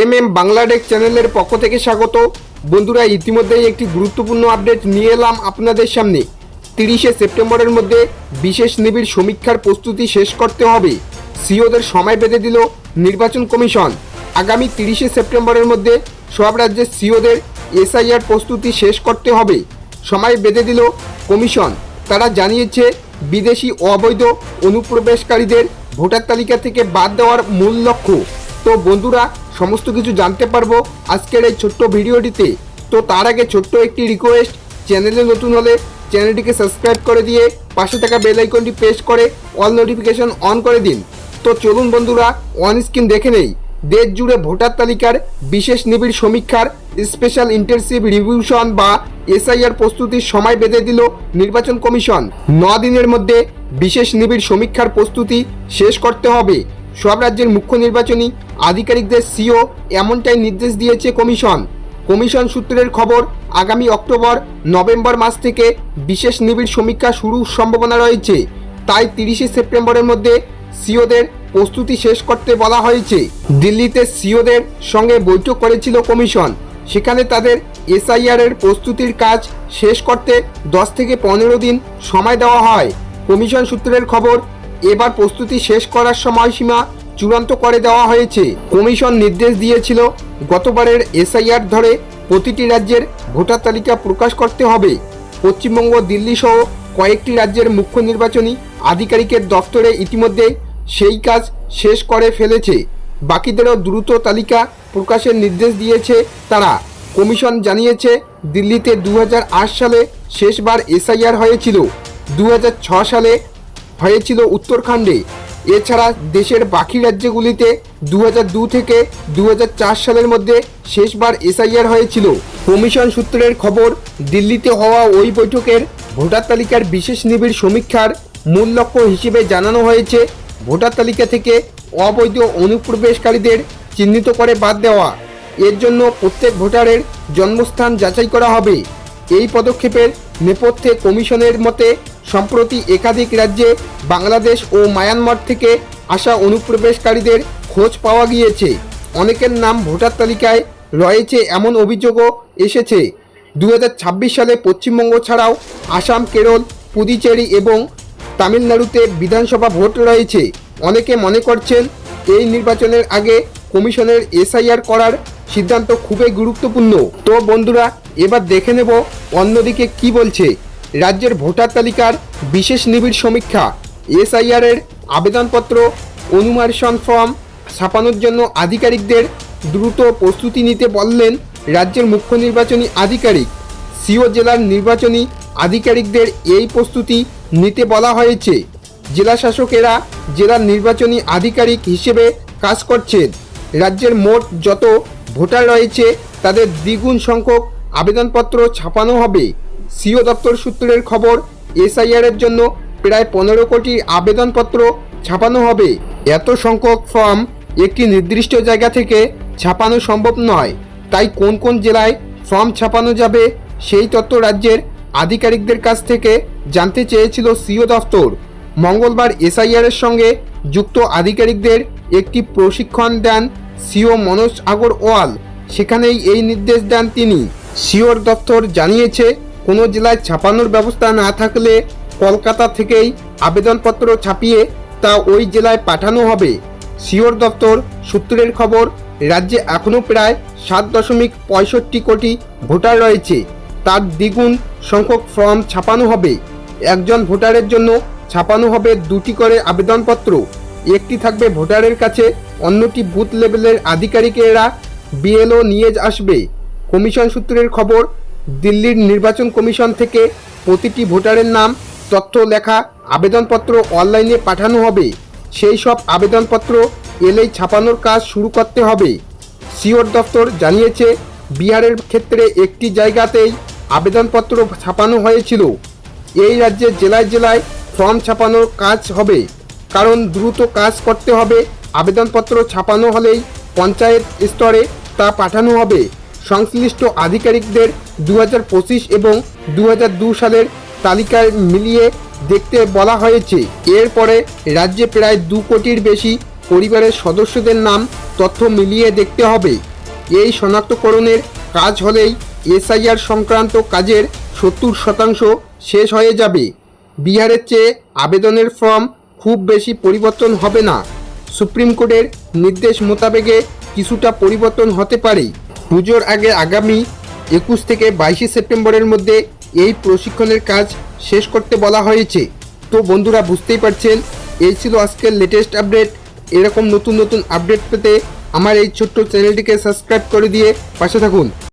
M M বাংলাডেক চ্যানেলের পক্ষ থেকে স্বাগত। বন্ধুরা, ইতিমধ্যেই একটি গুরুত্বপূর্ণ আপডেট নিয়ে এলাম আপনাদের সামনে। তিরিশে সেপ্টেম্বরের মধ্যে বিশেষ নিবিড় সমীক্ষার প্রস্তুতি শেষ করতে হবে। সিওদের সময় বেঁধে দিল নির্বাচন কমিশন। আগামী তিরিশে সেপ্টেম্বরের মধ্যে সব রাজ্যের সিওদের এসআইআর প্রস্তুতি শেষ করতে হবে। সময় বেঁধে দিল কমিশন। তারা জানিয়েছে, বিদেশি অবৈধ অনুপ্রবেশকারীদের ভোটার তালিকা থেকে বাদ দেওয়ার মূল লক্ষ্য। তো বন্ধুরা সমস্ত কিছু জানতে পারব আজকের এই ছোট্ট ভিডিওটিতে। তো তার আগে ছোট্ট একটি রিকোয়েস্ট চ্যানেলে নতুন হলে চ্যানেলটিকে সাবস্ক্রাইব করে দিয়ে পাশে থাকা বেল আইকনটি প্রেস করে অল নোটিফিকেশন অন করে দিন। তো চলুন বন্ধুরা অন স্ক্রিন দেখে নেই। দেশ জুড়ে ভোটার তালিকার বিশেষ নিবিড় সমীক্ষার স্পেশাল ইন্টার্নশিপ রিভিউশন বা এসআইআর প্রস্তুতির সময় বেঁধে দিল নির্বাচন কমিশন। ন দিনের মধ্যে বিশেষ নিবিড় সমীক্ষার প্রস্তুতি শেষ করতে হবে। সব রাজ্যের মুখ্য নির্বাচনী আধিকারিকদের সিও এমনটাই নির্দেশ দিয়েছে কমিশন। কমিশন সূত্রের খবর, আগামী অক্টোবর, নভেম্বর মাস থেকে বিশেষ নিবিড় সমীক্ষা শুরুর সম্ভাবনা রয়েছে। তাই তিরিশে সেপ্টেম্বরের মধ্যে সিওদের প্রস্তুতি শেষ করতে বলা হয়েছে। দিল্লিতে সিওদের সঙ্গে বৈঠক করেছিল কমিশন। সেখানে তাদের এসআইআর এর প্রস্তুতির কাজ শেষ করতে দশ থেকে পনেরো দিন সময় দেওয়া হয়। কমিশন সূত্রের খবর এবার প্রস্তুতি শেষ করার সময়সীমা চূড়ান্ত করে দেওয়া হয়েছে। কমিশন নির্দেশ দিয়েছিল, গতবারের এসআইআর ধরে প্রতিটি রাজ্যের ভোটার তালিকা প্রকাশ করতে হবে। পশ্চিমবঙ্গ, দিল্লি সহ কয়েকটি রাজ্যের মুখ্য নির্বাচনী আধিকারিকের দপ্তরে ইতিমধ্যে সেই কাজ শেষ করে ফেলেছে। বাকিদেরও দ্রুত তালিকা প্রকাশের নির্দেশ দিয়েছে তারা। কমিশন জানিয়েছে, দিল্লিতে দু হাজার আট সালে শেষবার এসআইআর হয়েছিল। দু সালে হয়েছিল উত্তরাখণ্ডে এছাড়া দেশের বাকি রাজ্যগুলিতে দু থেকে দু হাজার চার সালের মধ্যে শেষবার এসআইআর হয়েছিল। কমিশন সূত্রের খবর, দিল্লিতে হওয়া ওই বৈঠকের ভোটার তালিকার বিশেষ নিবিড় সমীক্ষার মূল লক্ষ্য হিসেবে জানানো হয়েছে, ভোটার তালিকা থেকে অবৈধ অনুপ্রবেশকারীদের চিহ্নিত করে বাদ দেওয়া। এর জন্য প্রত্যেক ভোটারের জন্মস্থান যাচাই করা হবে। এই পদক্ষেপের নেপথ্যে কমিশনের মতে, সম্প্রতি একাধিক রাজ্যে বাংলাদেশ ও মায়ানমার থেকে আসা অনুপ্রবেশকারীদের খোঁজ পাওয়া গিয়েছে। অনেকের নাম ভোটার তালিকায় রয়েছে এমন অভিযোগও এসেছে। দু হাজার ছাব্বিশ সালে পশ্চিমবঙ্গ ছাড়াও আসাম, কেরল, পুদুচেরি এবং তামিলনাড়ুতে বিধানসভা ভোট রয়েছে। অনেকে মনে করছেন, এই নির্বাচনের আগে কমিশনের এসআইআর করার সিদ্ধান্ত খুবই গুরুত্বপূর্ণ। তো বন্ধুরা, এবার দেখে নেব অন্যদিকে কি বলছে। রাজ্যের ভোটার তালিকার বিশেষ নিবিড় সমীক্ষা, এসআইআর এর আবেদনপত্র অনুমার্শন ফর্ম, ছাপানোর জন্য আধিকারিকদের দ্রুত প্রস্তুতি নিতে বললেন রাজ্যের মুখ্য নির্বাচনী আধিকারিক। সিও জেলার নির্বাচনী আধিকারিকদের এই প্রস্তুতি নিতে বলা হয়েছে। জেলা শাসকেরা জেলার নির্বাচনী আধিকারিক হিসেবে কাজ করছেন। রাজ্যের মোট যত ভোটার রয়েছে, তাদের দ্বিগুণ সংখ্যক আবেদনপত্র ছাপানো হবে। সিও দপ্তর সূত্রের খবর, এসআইআর এর জন্য প্রায় পনেরো কোটি আবেদনপত্র ছাপানো হবে। এত সংখ্যক ফর্ম একটি নির্দিষ্ট জায়গা থেকে ছাপানো সম্ভব নয়। তাই কোন কোন জেলায় ফর্ম ছাপানো যাবে, সেই তথ্য রাজ্যের আধিকারিকদের কাছ থেকে জানতে চেয়েছিল সিও দফতর মঙ্গলবার এসআইআর এর সঙ্গে যুক্ত আধিকারিকদের একটি প্রশিক্ষণ দেন সিও মনোজ আগর ওয়াল সেখানেই এই নির্দেশ দেন তিনি। সিওর দপ্তর জানিয়েছে, কোনো জেলায় ছাপানোর ব্যবস্থা না থাকলে কলকাতা থেকেই আবেদনপত্র ছাপিয়ে তা ওই জেলায় পাঠানো হবে। সিওর দপ্তর সূত্রের খবর, রাজ্যে এখনও প্রায় সাত দশমিক পঁয়ষট্টি কোটি ভোটার রয়েছে। তার দ্বিগুণ সংখ্যক ফর্ম ছাপানো হবে। একজন ভোটারের জন্য ছাপানো হবে দুটি করে আবেদনপত্র। একটি থাকবে ভোটারের কাছে অন্যটি বুথ লেভেলের আধিকারিকেরা বিএলও নিয়ে আসবে। কমিশন সূত্রের খবর, দিল্লির নির্বাচন কমিশন থেকে প্রতিটি ভোটারের নাম, তথ্য লেখা, আবেদনপত্র অনলাইনে পাঠানো হবে। সেই সব আবেদনপত্র এলেই ছাপানোর কাজ শুরু করতে হবে। সিওর দপ্তর জানিয়েছে, বিহারের ক্ষেত্রে একটি জায়গাতেই আবেদনপত্র ছাপানো হয়েছিল। এই রাজ্যে জেলায় জেলায় ফর্ম ছাপানোর কাজ হবে। কারণ দ্রুত কাজ করতে হবে আবেদনপত্র ছাপানো হলেই পঞ্চায়েত স্তরে তা পাঠানো হবে। সংশ্লিষ্ট আধিকারিকদের দু হাজার পঁচিশ এবং দু সালের তালিকায় মিলিয়ে দেখতে বলা হয়েছে। এরপরে রাজ্যে প্রায় দু কোটির বেশি পরিবারের সদস্যদের নাম তথ্য মিলিয়ে দেখতে হবে। এই শনাক্তকরণের কাজ হলেই এসআইআর সংক্রান্ত কাজের সত্তর শতাংশ শেষ হয়ে যাবে। বিহারের চেয়ে আবেদনের ফর্ম খুব বেশি পরিবর্তন হবে না। সুপ্রিম কোর্টের নির্দেশ মোতাবেকে কিছুটা পরিবর্তন হতে পারে। পুজোর আগে আগামী একুশ থেকে বাইশে সেপ্টেম্বরের মধ্যে এই প্রশিক্ষণের কাজ শেষ করতে বলা হয়েছে। তো বন্ধুরা, বুঝতেই পারছেন, এই ছিল আজকের লেটেস্ট আপডেট এরকম নতুন নতুন আপডেট পেতে আমার এই ছোট্ট চ্যানেলটিকে সাবস্ক্রাইব করে দিয়ে পাশে থাকুন।